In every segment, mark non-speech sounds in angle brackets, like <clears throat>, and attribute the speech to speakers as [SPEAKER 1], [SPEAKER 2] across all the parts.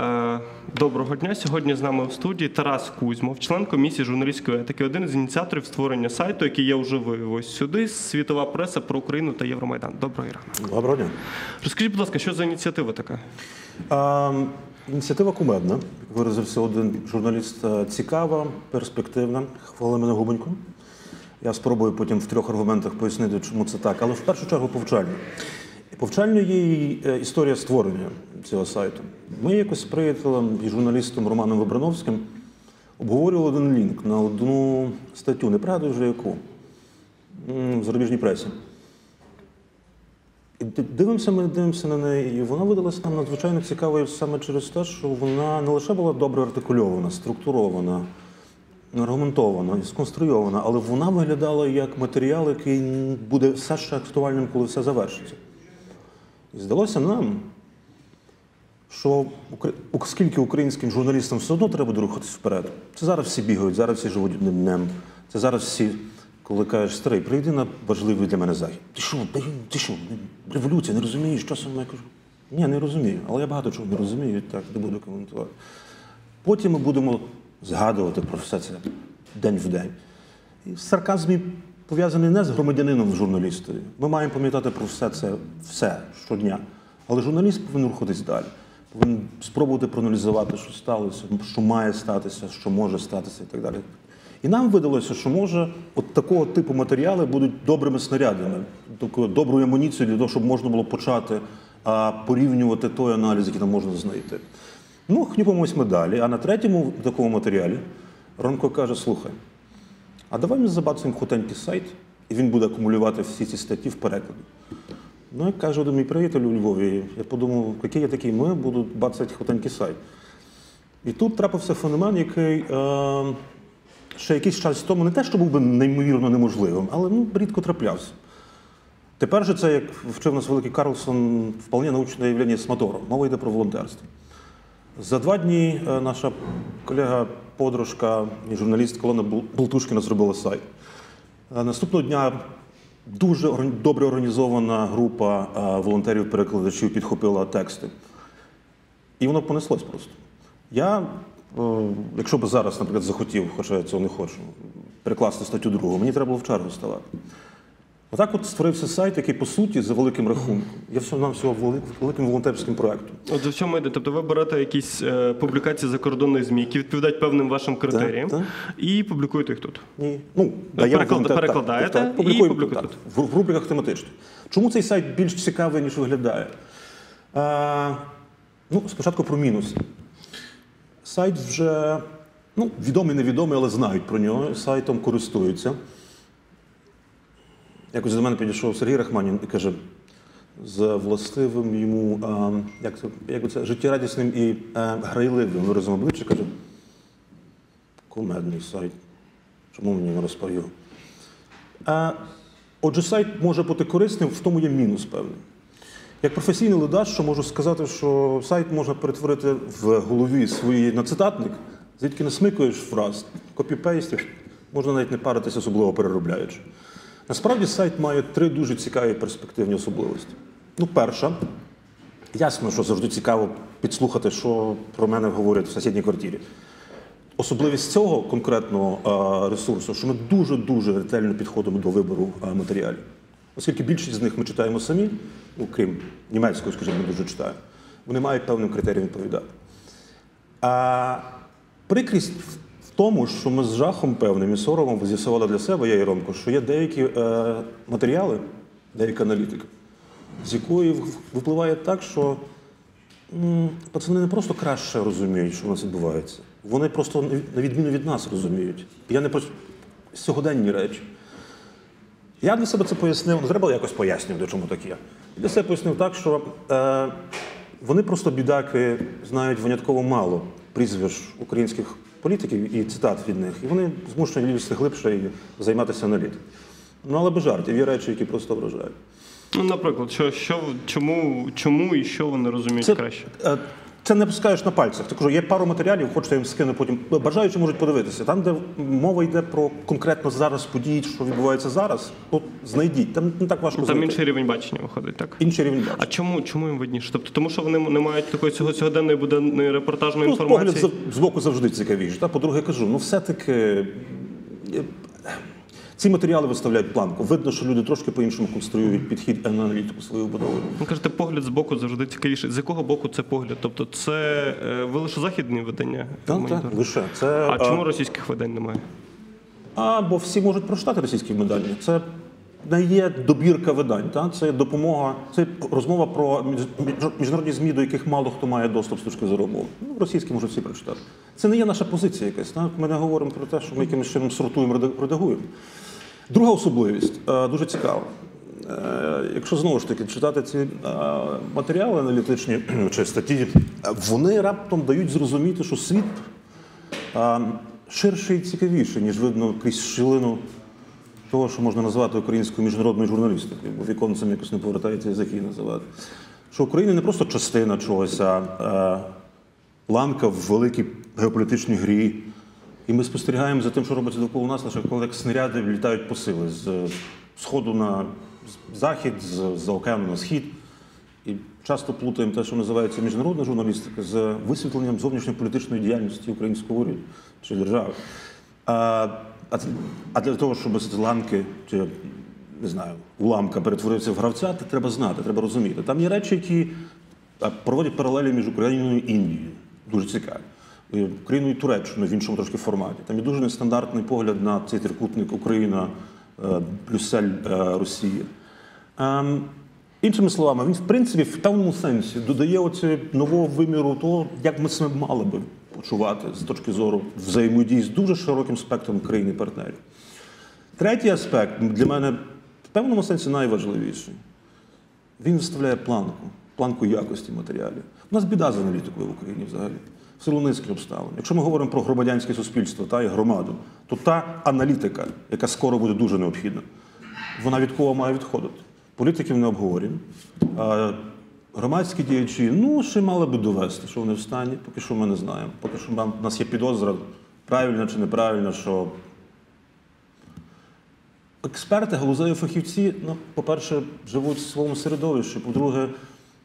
[SPEAKER 1] Е, Доброго дня. Сьогодні з нами в студії Тарас Кузьмов, член комісії журналістської етики, один із ініціаторів створення сайту, який я вже вивів ось сюди. Світова преса про Україну та Євромайдан. Доброго ранку.
[SPEAKER 2] Доброго дня.
[SPEAKER 1] Розкажіть, будь ласка, що за ініціатива така?
[SPEAKER 2] А, ініціатива кумедна. Виразився один журналіст е, цікава, перспективна. Хвали мене губонько. Я спробую потім в трьох аргументах пояснити, чому це так. Але в першу чергу повчальна. І Повчальною є е, історія створення цього сайту. Ми якось з приятелем і журналістом Романом Вибрановським обговорювали один лінк на одну статтю, не пригадую вже яку, в зарубіжній пресі. І дивимося, ми дивимося на неї, і вона видалася нам надзвичайно цікавою саме через те, що вона не лише була добре артикульована, структурована, аргументована і сконструйована, але вона виглядала як матеріал, який буде все ще актуальним, коли все завершиться. І здалося нам, що оскільки українським журналістам все одно треба буде рухатись вперед. Це зараз всі бігають, зараз всі живуть одним днем. Це зараз всі, коли кажеш, старий, прийди на важливий для мене захід. Ти що, ти що, революція, не розумієш, що саме я кажу? Ні, не розумію, але я багато чого не розумію, так не буду коментувати. Потім ми будемо згадувати про все це день в день. І сарказм і пов'язаний не з громадянином з журналістою. Ми маємо пам'ятати про все це все щодня. Але журналіст повинен рухатись далі. Повинен спробувати проаналізувати, що сталося, що має статися, що може статися і так далі. І нам видалося, що може от такого типу матеріали будуть добрими снарядами, доброю амуніцією для того, щоб можна було почати а, порівнювати той аналіз, який там можна знайти. Ну, хнюпимось ми далі. А на третьому такому матеріалі Ромко каже: слухай, а давай ми забацаємо хутенький сайт, і він буде акумулювати всі ці статті в перекладі. Ну, як каже один мій приятель у Львові, я подумав, який я такий ми, буду бацати хутенький сайт. І тут трапився феномен, який е, ще якийсь час тому не те, що був би неймовірно неможливим, але ну, рідко траплявся. Тепер же це, як вчив нас великий Карлсон, вполне научне явлення з мотором. Мова йде про волонтерство. За два дні е, наша колега, подружка і журналістка Олена Бул- Бултушкіна зробила сайт. Е, Наступного дня дуже добре організована група е, волонтерів-перекладачів підхопила тексти. І воно понеслось просто. Я, якщо б зараз, наприклад, захотів, хоча я цього не хочу, перекласти статтю другу, мені треба було в чергу ставати. Отак от створився сайт, який, по суті, за великим рахунком, є всього нам всього великим волонтерським проектом.
[SPEAKER 1] От за чому йде? Тобто ви берете якісь е, публікації закордонних ЗМІ, які відповідають певним вашим критеріям,
[SPEAKER 2] так.
[SPEAKER 1] і публікуєте їх тут.
[SPEAKER 2] Ні. Ну,
[SPEAKER 1] переклад-
[SPEAKER 2] те-
[SPEAKER 1] перекладаєте
[SPEAKER 2] так, так,
[SPEAKER 1] і публікуєте
[SPEAKER 2] так, в, в рубриках тематичних. Чому цей сайт більш цікавий, ніж виглядає? А, ну, спочатку про мінуси. Сайт вже ну, відомий, невідомий, але знають про нього. Сайтом користуються. Якось до мене підійшов Сергій Рахманін і каже, з властивим йому а, як це, як це, життєрадісним і а, грайливим виразом обличчя, каже, кумедний сайт. Чому мені не розповів? А, отже, сайт може бути корисним, в тому є мінус певний. Як професійний ледач, що можу сказати, що сайт можна перетворити в голові свої на цитатник, звідки не смикуєш фраз, копіпейстиш, можна навіть не паритися, особливо переробляючи. Насправді сайт має три дуже цікаві перспективні особливості. Ну, перша, ясно, що завжди цікаво підслухати, що про мене говорять в сусідній квартирі. Особливість цього конкретного ресурсу, що ми дуже-дуже ретельно підходимо до вибору матеріалів. Оскільки більшість з них ми читаємо самі, ну, крім німецької, скажімо, ми дуже читаємо, вони мають певним критеріям відповідати. А прикрість тому, що ми з жахом певним і соромом з'ясували для себе, я і Ромко, що є деякі е, матеріали, деяка аналітика, з якої в- випливає так, що м, пацани не просто краще розуміють, що у нас відбувається. Вони просто на відміну від нас розуміють. Я не про сьогоденні речі. Я для себе це пояснив, не треба якось пояснювати, чому так є. Для себе пояснив так, що е, вони просто бідаки знають винятково мало прізвищ українських політиків і цитат від них. І вони змушені лізти глибше і займатися аналітикою. Ну, але без жартів, є речі, які просто вражають.
[SPEAKER 1] Ну, наприклад, що, що, чому, чому і що вони розуміють
[SPEAKER 2] Це,
[SPEAKER 1] краще?
[SPEAKER 2] Це не пускаєш на пальцях. Ти кажу, є пару матеріалів, хочете я їм скину потім. Бажаючи можуть подивитися. Там, де мова йде про конкретно зараз події, що відбувається зараз, от знайдіть. Там не так важко
[SPEAKER 1] Там
[SPEAKER 2] знайти.
[SPEAKER 1] інший рівень бачення виходить, так?
[SPEAKER 2] інший рівень бачення.
[SPEAKER 1] А чому, чому їм видніше? Тобто, тому що вони не мають такої цього сьогоденної буденної репортажної
[SPEAKER 2] Ну, погляд
[SPEAKER 1] інформації.
[SPEAKER 2] з- збоку завжди цікавіше. Та? По-друге, кажу, ну все-таки ці матеріали виставляють планку. Видно, що люди трошки по-іншому конструюють підхід і аналітику свою будову.
[SPEAKER 1] Ви кажете, погляд з боку завжди цікавіше. З якого боку це погляд? Тобто, це е, ви лише західні видання?
[SPEAKER 2] Так, так, лише. Це,
[SPEAKER 1] А чому російських видань немає?
[SPEAKER 2] А, бо всі можуть прочитати російські видання. Це не є добірка видань, та? це допомога, це розмова про між- між- міжнародні ЗМІ, до яких мало хто має доступ з точки зору мови. Ну, російські можуть всі прочитати. Це не є наша позиція якась. Так? Ми не говоримо про те, що ми якимось чином сортуємо, реда- редагуємо. Друга особливість е, дуже цікава. Е, Якщо знову ж таки читати ці е, матеріали аналітичні <clears throat> чи статті, вони раптом дають зрозуміти, що світ а, ширше і цікавіше, ніж видно крізь щілину того, що можна назвати українською міжнародною журналістикою, бо віконцем якось не повертається язик її називати. Що Україна не просто частина чогось, а ланка в великій геополітичній грі. І ми спостерігаємо за тим, що робиться довкола нас, лише коли як снаряди літають по сили з е, сходу на захід, з, з океану на схід. І часто плутаємо те, що називається міжнародна журналістика, з висвітленням зовнішньополітичної діяльності українського уряду чи держави. А, а, а для того, щоб з ланки чи не знаю, уламка перетворився в гравця, це треба знати, треба розуміти. Там є речі, які проводять паралелі між Україною і Індією. Дуже цікаві. І Україною і Туреччиною в іншому трошки форматі. Там є дуже нестандартний погляд на цей трикутник Україна, е, Брюссель, е, Росія. Ем, іншими словами, він в принципі в певному сенсі додає оце нового виміру того, як ми себе мали би почувати з точки зору взаємодії з дуже широким спектром країн і партнерів. Третій аспект для мене в певному сенсі найважливіший. Він виставляє планку, планку якості матеріалів. У нас біда з аналітикою в Україні взагалі. В силу низки обставин. Якщо ми говоримо про громадянське суспільство та і громаду, то та аналітика, яка скоро буде дуже необхідна, вона від кого має відходити? Політиків не обговорюємо. Громадські діячі, ну, ще мали би довести, що вони в стані, поки що ми не знаємо. Поки що у нас є підозра, правильно чи неправильно, що Експерти, галузеві фахівці, ну, по-перше, живуть в своєму середовищі, по-друге,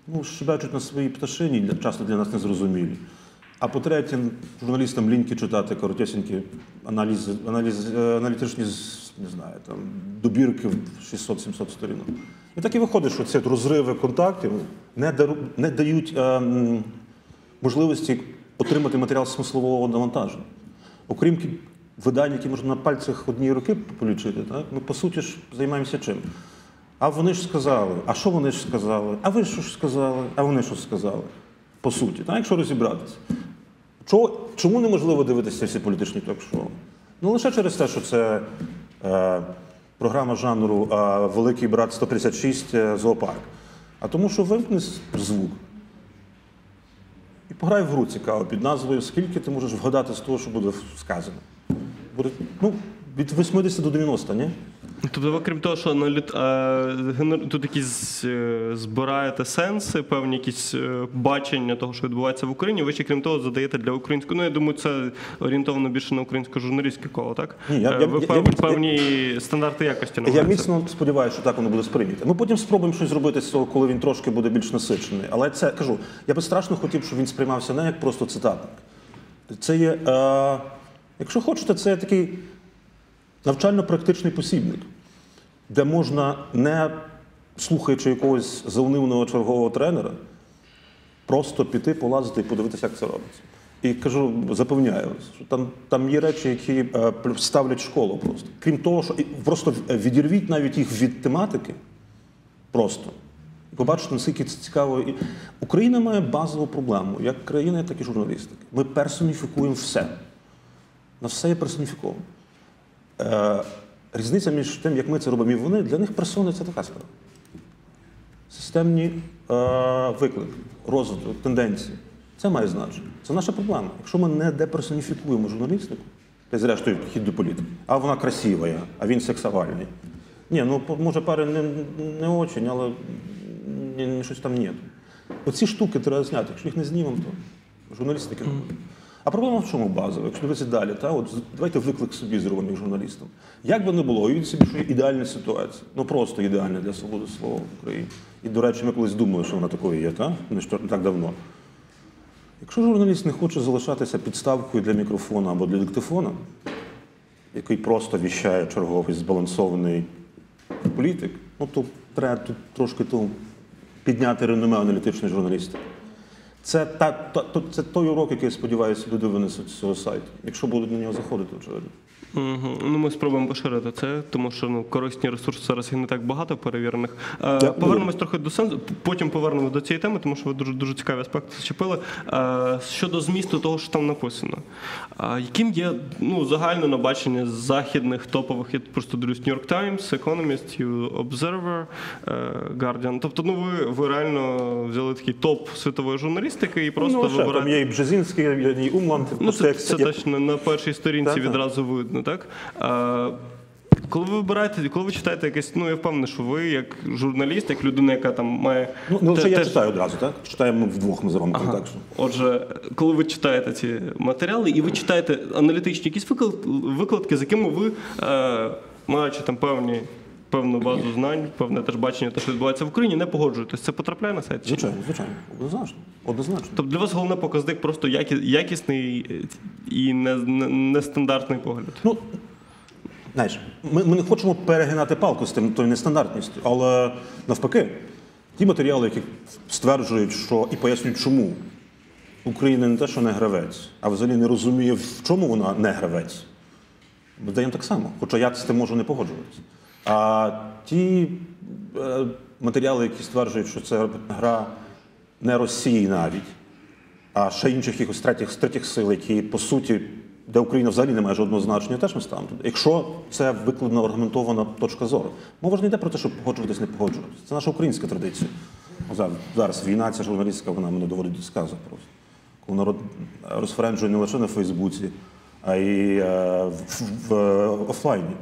[SPEAKER 2] ну, щебечуть на своїй пташині, часто для нас незрозумілі. А по-третє, журналістам ліньки читати коротесенькі аналізи, аналіз, е, аналітичні не знаю, там, добірки в 600-700 сторінок. І так і виходить, що ці розриви контактів не, дару, не дають е, можливості отримати матеріал смислового навантаження. Окрім видань, які можна на пальцях однієї руки полічити, так? ми по суті ж займаємося чим? А вони ж сказали, а що вони ж сказали? А ви що ж сказали? А вони що сказали? По суті, так? якщо розібратися. Чому неможливо дивитися всі політичні ток-шоу? Ну лише через те, що це е, програма жанру е, Великий брат 156 е, зоопарк. А тому, що вимкни звук, і пограй в гру цікаво під назвою Скільки ти можеш вгадати з того, що буде сказано. Буде ну, від 80 до 90, ні?
[SPEAKER 1] Тобто, ви крім того, що аналіт... е, тут якісь е, збираєте сенси, певні якісь е, бачення того, що відбувається в Україні. Ви ще крім того задаєте для українського. Ну я думаю, це орієнтовано більше на українське журналістське коло, так?
[SPEAKER 2] Ні, я- я-
[SPEAKER 1] ви
[SPEAKER 2] я-
[SPEAKER 1] пев-
[SPEAKER 2] я-
[SPEAKER 1] певні стандарти якості
[SPEAKER 2] Я міцно сподіваюся, що так воно буде сприйнято. Ми потім спробуємо щось зробити з цього, коли він трошки буде більш насичений. Але це кажу, я би страшно хотів, щоб він сприймався не як просто цитатник. Це є, е, якщо хочете, це є такий навчально-практичний посібник, де можна, не слухаючи якогось заунивного чергового тренера, просто піти, полазити і подивитися, як це робиться. І кажу, запевняю що там, там є речі, які е, ставлять школу просто. Крім того, що просто відірвіть навіть їх від тематики. Просто. Побачите, наскільки це цікаво. Україна має базову проблему, як країна, так і журналістика. Ми персоніфікуємо все. На все є персоніфіковано. Е, різниця між тим, як ми це робимо і вони, для них персони це така справа. Системні е, виклики, розвиток, тенденції. Це має значення. Це наша проблема. Якщо ми не деперсоніфікуємо журналістику, й зрештою підхід до політики, а вона красива, а він сексуальний. Ні, ну може пари не, не очень, але ні, щось там ні. оці штуки треба зняти. Якщо їх не знімемо, то журналісти таки робить. А проблема в чому базова? Якщо дивитися далі, та, от, давайте виклик собі зробимо як журналістам. Як би не було, уявіть собі, що є ідеальна ситуація. Ну просто ідеальна для свободи слова в Україні. І, до речі, ми колись думали, що вона такою є, та? Що- не так давно. Якщо журналіст не хоче залишатися підставкою для мікрофона або для диктофона, який просто віщає черговий збалансований політик, ну то треба тут трошки то підняти реноме аналітичної журналістики. Це, та, та, це той урок, який, сподіваюся, люди винесуть з цього сайту, якщо будуть на нього заходити, очевидно.
[SPEAKER 1] Угу. Ну, ми спробуємо поширити це, тому що ну, корисні ресурси зараз їх не так багато перевірених. Е, повернемось трохи до сенсу, потім повернемось до цієї теми, тому що ви дуже дуже цікаві аспекти зачепили. Е, щодо змісту того, що там написано. А яким є ну, загальне набачення західних топових, я просто дивлюсь, New York Times, Economist, Observer, е, Guardian. Тобто, ну ви, ви реально взяли такий топ світової журналістики і просто
[SPEAKER 2] ну, ще, там є і Бжезінський, і Умланд.
[SPEAKER 1] Ну,
[SPEAKER 2] просто
[SPEAKER 1] це, це
[SPEAKER 2] як-
[SPEAKER 1] точно на першій сторінці
[SPEAKER 2] так.
[SPEAKER 1] відразу видно, так? А, коли ви вибираєте, коли ви читаєте якесь, ну я впевнений, що ви як журналіст, як людина, яка там має.
[SPEAKER 2] Ну, ну
[SPEAKER 1] те-
[SPEAKER 2] я
[SPEAKER 1] теж-
[SPEAKER 2] читаю одразу, так? Читаємо вдвох ми зробимо контакт. що-
[SPEAKER 1] Отже, коли ви читаєте ці матеріали і ви читаєте аналітичні якісь викладки, з якими ви, е, маючи там певні. Певну базу знань, певне теж бачення, те, що відбувається в Україні, не погоджуєтесь. Це потрапляє на сайт?
[SPEAKER 2] Звичайно, звичайно. Однозначно. Однозначно.
[SPEAKER 1] Тобто для вас головний показник просто якісний і не- не- нестандартний погляд.
[SPEAKER 2] Ну, знаєш, ми, ми не хочемо перегинати палку з тим тою нестандартністю, але навпаки, ті матеріали, які стверджують, що і пояснюють, чому Україна не те, що не гравець, а взагалі не розуміє, в чому вона не гравець. Ми даємо так само, хоча я з тим можу не погоджуватися. А ті е, матеріали, які стверджують, що це гра не Росії навіть, а ще інших якихось третіх, третіх сил, які по суті, де Україна взагалі не має жодного значення, теж ми ставимо. Якщо це викладно аргументована точка зору. Мова ж не йде про те, щоб погоджуватись, не погоджуватись. Це наша українська традиція. Зараз, зараз війна, ця журналістика, вона мене доводить до сказу просто. Коли народ розфренджує не лише на Фейсбуці, а й е, в, в, в офлайні.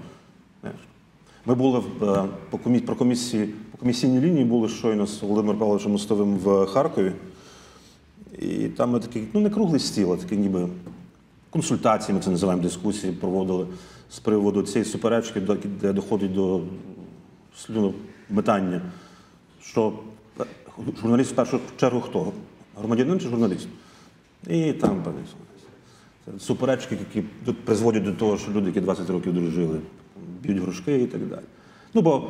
[SPEAKER 2] Ми були в, е, по, комісії, по комісійній лінії були щойно з Володимиром Павловичем Мостовим в Харкові. І там ми такий, ну не круглий стіл, а такий ніби консультації, ми це називаємо дискусії, проводили з приводу цієї суперечки, де доходить до слюнометання, що е, журналіст в першу чергу хто? Громадянин чи журналіст? І там суперечки, які призводять до того, що люди, які 20 років дружили, б'ють грушки і так далі. Ну бо,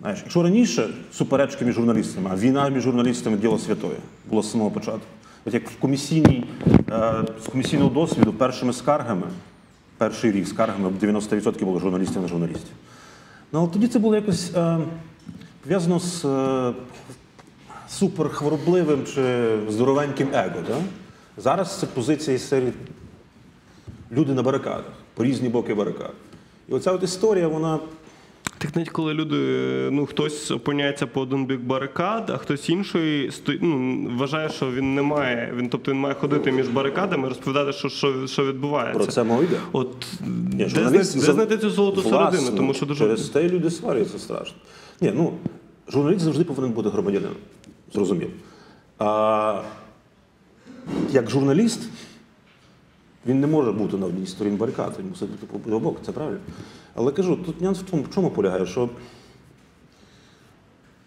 [SPEAKER 2] знаєш, якщо раніше суперечки між журналістами, а війна між журналістами діло святое, було з самого початку. От як в комісійній, е, з комісійного досвіду першими скаргами, перший рік скаргами 90% було журналістів на журналістів. Ну, але тоді це було якось е, пов'язано з е, суперхворобливим чи здоровеньким его. Да? Зараз це позиція із серії люди на барикадах, по різні боки барикад. І оця от історія, вона
[SPEAKER 1] Так навіть коли люди, ну хтось опиняється по один бік барикад, а хтось інший сто- ну, вважає, що він не має. Він тобто він має ходити між барикадами, розповідати, що, що, що відбувається.
[SPEAKER 2] про це мова йде.
[SPEAKER 1] От
[SPEAKER 2] Ні,
[SPEAKER 1] де, де знайти цю золоту
[SPEAKER 2] Власне,
[SPEAKER 1] середину, тому що дуже
[SPEAKER 2] через те люди сваряться страшно. Ні, ну журналіст завжди повинен бути громадянином. Зрозуміло. А як журналіст, він не може бути на одній стороні барикад, він мусить бути по обох, це правильно. Але кажу, тут нюанс в тому, в чому полягає, що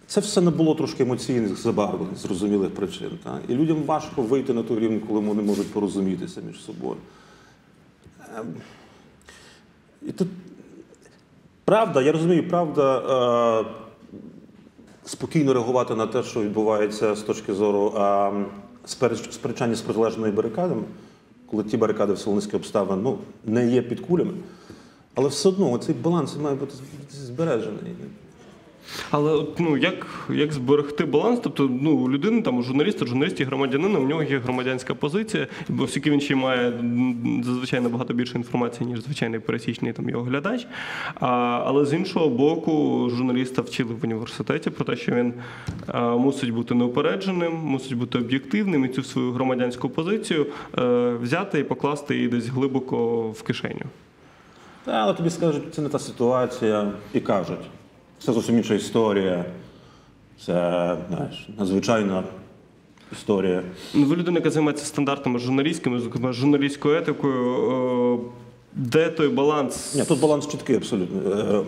[SPEAKER 2] це все не було трошки емоційних забарвлень, зрозумілих причин. Та? І людям важко вийти на той рівень, коли вони можуть порозумітися між собою. Ем, І тут правда, я розумію, правда е, спокійно реагувати на те, що відбувається з точки зору е, сперечання з протилежними барикадами, коли ті барикади в низки обставин ну, не є під кулями. Але все одно цей баланс має бути збережений.
[SPEAKER 1] Але от, ну як, як зберегти баланс? Тобто, ну у людини там у журналіста, журналісті, громадянина, у нього є громадянська позиція, бо оскільки він ще має зазвичай набагато більше інформації, ніж звичайний пересічний там його глядач. А, але з іншого боку, журналіста вчили в університеті про те, що він а, мусить бути неупередженим, мусить бути об'єктивним і цю свою громадянську позицію е, взяти і покласти її десь глибоко в кишеню.
[SPEAKER 2] Та, але тобі скажуть, це не та ситуація, і кажуть, це зовсім інша історія. Це знаєш, надзвичайна історія.
[SPEAKER 1] Ну, ви людина, яка займається стандартами журналістськими, зокрема журналістською етикою. Е, Де той баланс?
[SPEAKER 2] Ні, тут баланс чіткий абсолютно. Е,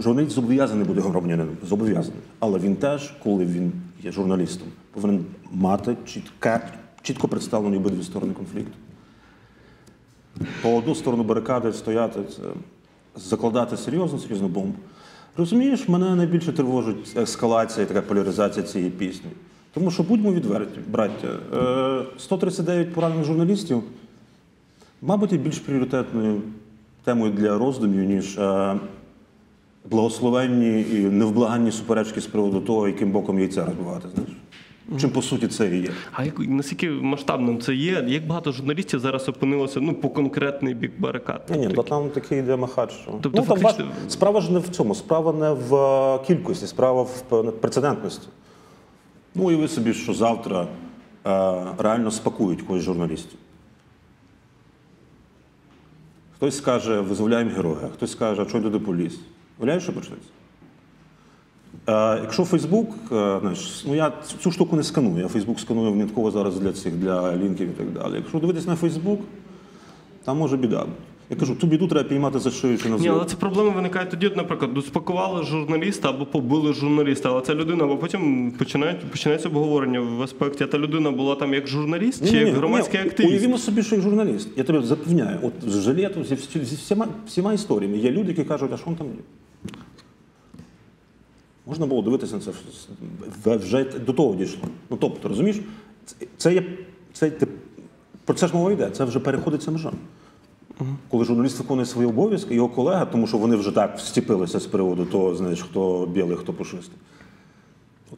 [SPEAKER 2] Журналіст зобов'язаний бути громадянином, зобов'язаний. Але він теж, коли він є журналістом, повинен мати чітке, чітко представлені обидві сторони конфлікту. По одну сторону барикади стояти, це закладати серйозну, серйозну бомбу. Розумієш, мене найбільше тривожить ескалація і така поляризація цієї пісні. Тому що будьмо відверті, браття, е, 139 поранених журналістів, мабуть, є більш пріоритетною темою для роздумів, ніж е, благословенні і невблаганні суперечки з приводу того, яким боком яйця розбивати. Знаєш? Чим по суті це і є.
[SPEAKER 1] А як наскільки масштабним це є? Як багато журналістів зараз опинилося ну по конкретний бік барикад?
[SPEAKER 2] Ні, ні, бо там такий йде махач.
[SPEAKER 1] Тобто
[SPEAKER 2] ну, там
[SPEAKER 1] фактично-
[SPEAKER 2] бач- справа ж не в цьому, справа не в е, кількості, справа в прецедентності. Ну, уяви собі, що завтра е, реально спакують когось журналістів. Хтось скаже, визволяємо героя, хтось скаже, а чого йду до поліс. Уявляєш, що почнеться? Е, якщо Фейсбук, ну я цю штуку не сканую, я Фейсбук сканую винятково зараз для цих, для лінків і так далі. Якщо дивитись на Фейсбук, там може біда. Я кажу, ту біду треба піймати за шию чи на
[SPEAKER 1] Ні, але це проблеми виникають тоді, наприклад, ну, спакували журналіста або побили журналіста, але ця людина, або потім починають починається обговорення в аспекті, а та людина була там як журналіст чи як громадський активіст.
[SPEAKER 2] Уявімо собі, що як журналіст. Я тебе запевняю, от з зі, всі- зі всіма, всіма історіями є люди, які кажуть, а що він там є? Можна було дивитися на це вже до того дійшло. Ну тобто, розумієш, це, є це, про це ж мова йде, це вже переходить ця межа. Коли журналіст виконує свої обов'язки, його колега, тому що вони вже так встіпилися з приводу того, знаєш, хто білий, хто пушистий.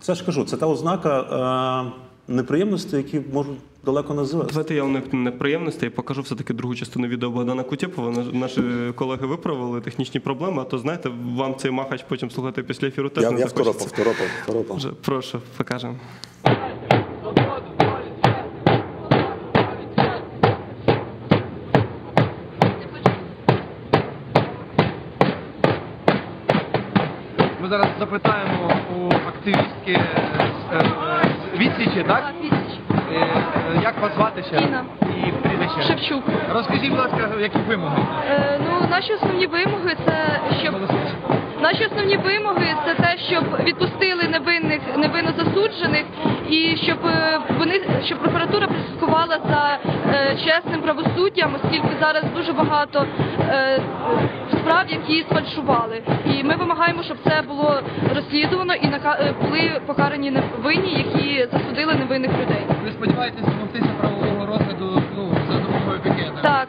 [SPEAKER 2] Це ж кажу, це та ознака е, неприємностей, які можуть далеко не завести.
[SPEAKER 1] Давайте я уникну неприємностей і покажу все-таки другу частину відео Богдана Кутєпова. Наші колеги виправили технічні проблеми, а то знаєте, вам цей махач потім слухати після ефіру теж
[SPEAKER 2] Я,
[SPEAKER 1] не
[SPEAKER 2] я второпав, второпав, второпав.
[SPEAKER 1] Вже, Прошу, покажемо.
[SPEAKER 3] Ми зараз запитаємо у активістки е, відсічі, так? Е, е, Як вас звати ще?
[SPEAKER 4] Інна.
[SPEAKER 3] І прізвище?
[SPEAKER 4] Шевчук.
[SPEAKER 3] Розкажіть, будь ласка, які вимоги?
[SPEAKER 4] Е, ну, наші основні вимоги це щоб наші основні вимоги це те, щоб відпустили невинних невинно засуджених, і щоб е, вони щоб прокуратура прослідкувала за е, чесним правосуддям, оскільки зараз дуже багато е, справ, які сфальшували. І ми вимагаємо, щоб це було розслідувано і нака- були покарані невинні, які засудили невинних людей.
[SPEAKER 3] Ви сподіваєтесь домогтися правового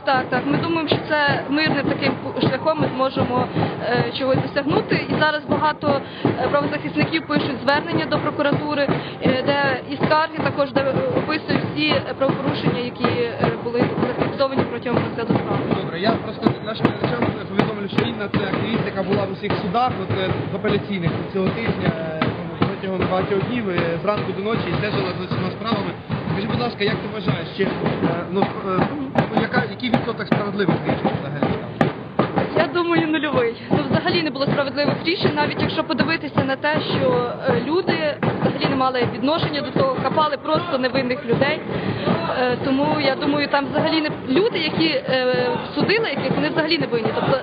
[SPEAKER 4] Так, так. Ми думаємо, що це мирним таким шляхом ми зможемо е, чогось досягнути. І зараз багато е, правозахисників пишуть звернення до прокуратури, е, де і скарги також де описують всі правопорушення, які е, були зафіксовані протягом розгляду справи.
[SPEAKER 3] Добре, я просто нашим глядачам повідомлю, що Інна це активіст, яка була в усіх судах, от, е, в апеляційних цього тижня, протягом багатьох днів, зранку до ночі, і стежила за цими справами. Скажи, будь ласка, як ти вважаєш, чи, е, ну, е, ну, яка, який відсоток справедливих рішень взагалі там?
[SPEAKER 4] Я думаю, нульовий. Ну, взагалі не було справедливих рішень, навіть якщо подивитися на те, що е, люди взагалі не мали відношення до того, хапали просто невинних людей. Е, тому я думаю, там взагалі не люди, які е, судили, яких вони взагалі не винні. Тобто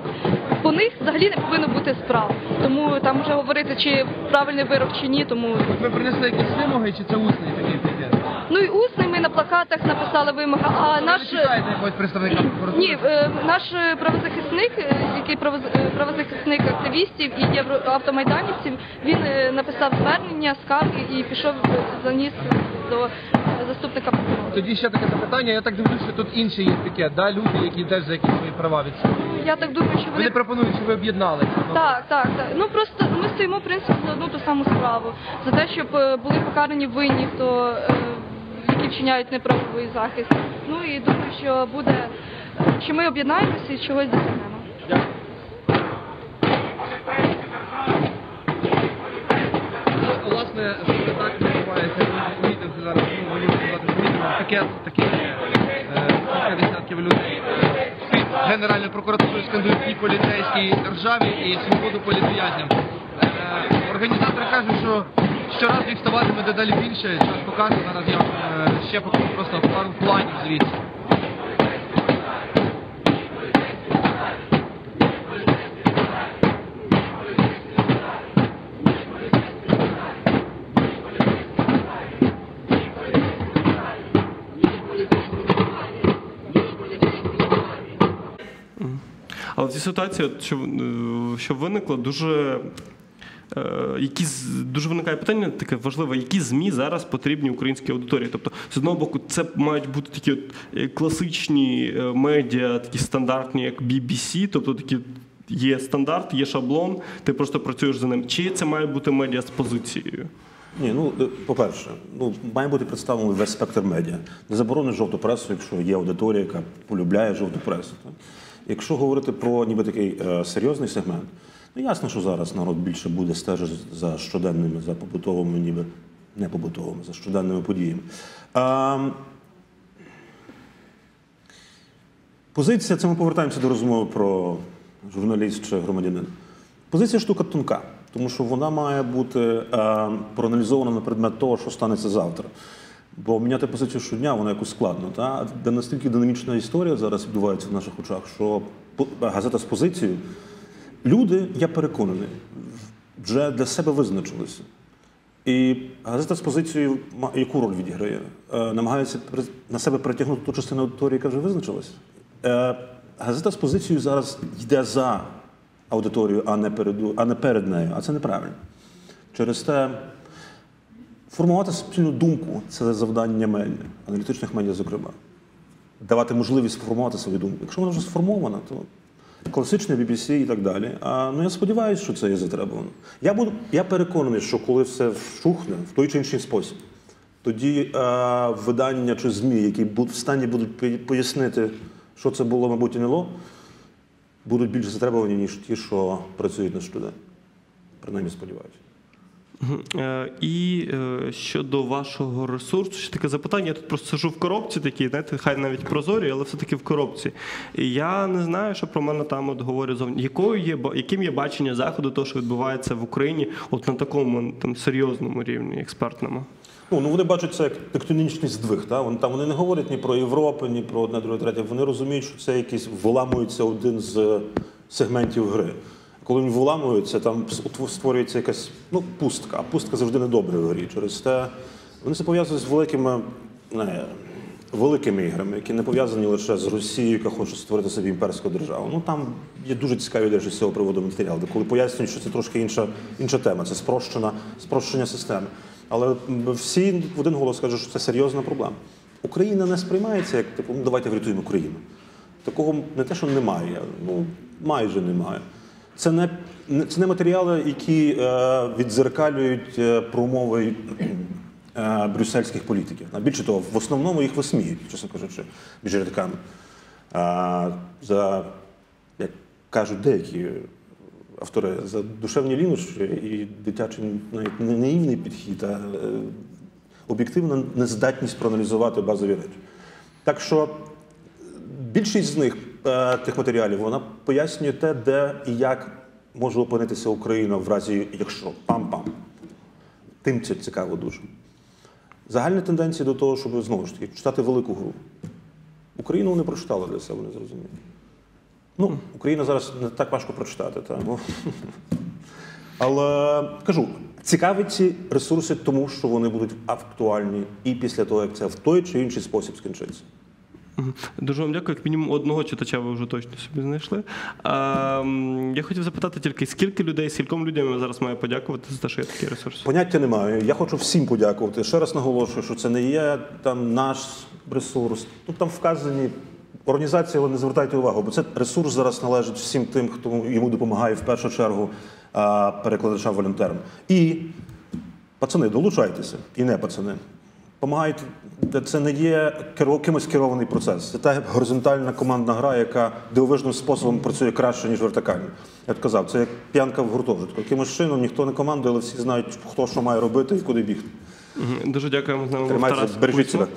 [SPEAKER 4] по них взагалі не повинно бути справ. Тому там вже говорити, чи правильний вирок чи ні. Тому
[SPEAKER 3] От ви принесли якісь вимоги, чи це усний такий пікет?
[SPEAKER 4] Ну і усний ми на плакатах написали вимоги. А наш
[SPEAKER 3] чекаєте якогось представника
[SPEAKER 4] ні, е, наш правозахисник, який е, правозахисник активістів і євроавтомайданівців, він е, написав звернення, скарги і пішов заніс до заступника прокурора.
[SPEAKER 3] Тоді ще таке запитання. Я так дивлюся, що тут інший є пікет, да? люди, які теж за якісь свої права відсутні.
[SPEAKER 4] Я так думаю, що
[SPEAKER 3] Вони
[SPEAKER 4] вони
[SPEAKER 3] пропонують, щоб ви об'єдналися. Ну,
[SPEAKER 4] так, так, так. Ну просто ми стоїмо в принципі за одну ту саму справу, за те, щоб були покарані винні, хто які вчиняють неправовий захист. Ну і думаю, що буде, що ми об'єднаємося і чогось досягнемо.
[SPEAKER 3] Ну, Власне, так відбувається мітинг зараз. Ну, мені сказати, таке, такі е, десятків людей. Під Генеральною прокуратурою скандують і поліцейській державі, і свободу політв'язням. Е, Організатори кажуть, що щоразу їх ставатиме дедалі більше. Час покаже. Зараз я е, ще покажу просто пару планів звідси.
[SPEAKER 1] Але цій ситуації, що, е, що виникло, дуже. Е, Які дуже виникає питання таке важливе, які ЗМІ зараз потрібні українській аудиторії? Тобто, з одного боку, це мають бути такі от е, класичні е, медіа, такі стандартні, як BBC, тобто такі є стандарт, є шаблон, ти просто працюєш за ним. Чи це має бути медіа з позицією?
[SPEAKER 2] Ні, ну по-перше, ну має бути представлений весь спектр медіа. Не заборонить жовту пресу, якщо є аудиторія, яка полюбляє жовту пресу. Так? Якщо говорити про ніби такий е, серйозний сегмент, ну ясно, що зараз народ більше буде стежити за щоденними, за побутовими, ніби не побутовими, за щоденними подіями. А, позиція, це ми повертаємося до розмови про журналіст чи громадянин. Позиція штука тонка, тому що вона має бути е, проаналізована на предмет того, що станеться завтра. Бо міняти позицію щодня воно якось складно. Та? Де настільки динамічна історія зараз відбувається в наших очах, що газета з позицією. Люди, я переконаний, вже для себе визначилися. І газета з позицією, яку роль відіграє? Е, намагається на себе притягнути ту частину аудиторії, яка вже визначилася. Е, газета з позицією зараз йде за аудиторією, а не, переду, а не перед нею. А це неправильно. Через те формувати спільну думку це завдання медіа, аналітичних медіа, зокрема. Давати можливість сформувати свою думку. Якщо вона вже сформована, то класичне BBC і так далі. А, ну я сподіваюся, що це є затребувано. Я буду, я переконаний, що коли все вщухне в той чи інший спосіб, тоді е, видання чи ЗМІ, які будуть в стані будуть пояснити, що це було, мабуть, і нело, будуть більш затребувані, ніж ті, що працюють на щодень. Принаймні сподіваюся.
[SPEAKER 1] Е, І е, щодо вашого ресурсу, ще таке запитання. Я тут просто сижу в коробці такій, знаєте, хай навіть прозорі, але все-таки в коробці. І я не знаю, що про мене там от говорять зовні. Якою є яким є бачення заходу, того, що відбувається в Україні, от на такому там серйозному рівні, експертному?
[SPEAKER 2] Ну, ну вони бачать це як тектонічний здвиг. Та? Вони, там, вони не говорять ні про Європу, ні про одне, друге, третє. Вони розуміють, що це якийсь виламується один з сегментів гри. Коли він виламується, там створюється якась ну, пустка, а пустка завжди недобре в грі. Через те вони це пов'язують з великими, не, великими іграми, які не пов'язані лише з Росією, яка хоче створити собі імперську державу. Ну там є дуже цікаві речі з цього приводу матеріали, де коли пояснюють, що це трошки інша, інша тема, це спрощена, спрощення системи. Але всі в один голос кажуть, що це серйозна проблема. Україна не сприймається як типу, ну давайте врятуємо Україну. Такого не те, що немає, ну майже немає. Це не, це не матеріали, які е, відзеркалюють е, промови е, брюссельських політиків. Більше того, в основному їх висміють, чесно кажучи, рядками. А, за, як кажуть деякі автори, за душевні лінощі і дитячий навіть не наївний підхід, а е, об'єктивна нездатність проаналізувати базові речі. Так що більшість з них, е, тих матеріалів, вона пояснює те, де і як може опинитися Україна в разі, якщо пам-пам. Тим це цікаво дуже. Загальні тенденції до того, щоб знову ж таки читати велику гру. Україну вони прочитали для себе, не зрозуміло. Ну, Україна зараз не так важко прочитати, та, бо... <laughs> але кажу, цікаві ці ресурси, тому що вони будуть актуальні і після того, як це в той чи інший спосіб скінчиться.
[SPEAKER 1] Дуже вам дякую. Як мінімум одного читача ви вже точно собі знайшли. Я хотів запитати тільки, скільки людей, скільком людям я зараз маю подякувати за те, що є такий ресурс?
[SPEAKER 2] Поняття немає. Я хочу всім подякувати. Ще раз наголошую, що це не є там наш ресурс. Тут там вказані організації, але не звертайте увагу, бо це ресурс зараз належить всім тим, хто йому допомагає в першу чергу перекладачам волонтерам. І пацани, долучайтеся, і не пацани. Помагайте. Це не є кимось керований процес. Це та горизонтальна командна гра, яка дивовижним способом працює краще, ніж вертикально. Я б казав, це як п'янка в гуртожитку. Якимось чином ніхто не командує, але всі знають, хто що має робити і куди бігти.
[SPEAKER 1] Дуже дякуємо з нами. був
[SPEAKER 2] Тримайтеся, бережіть себе.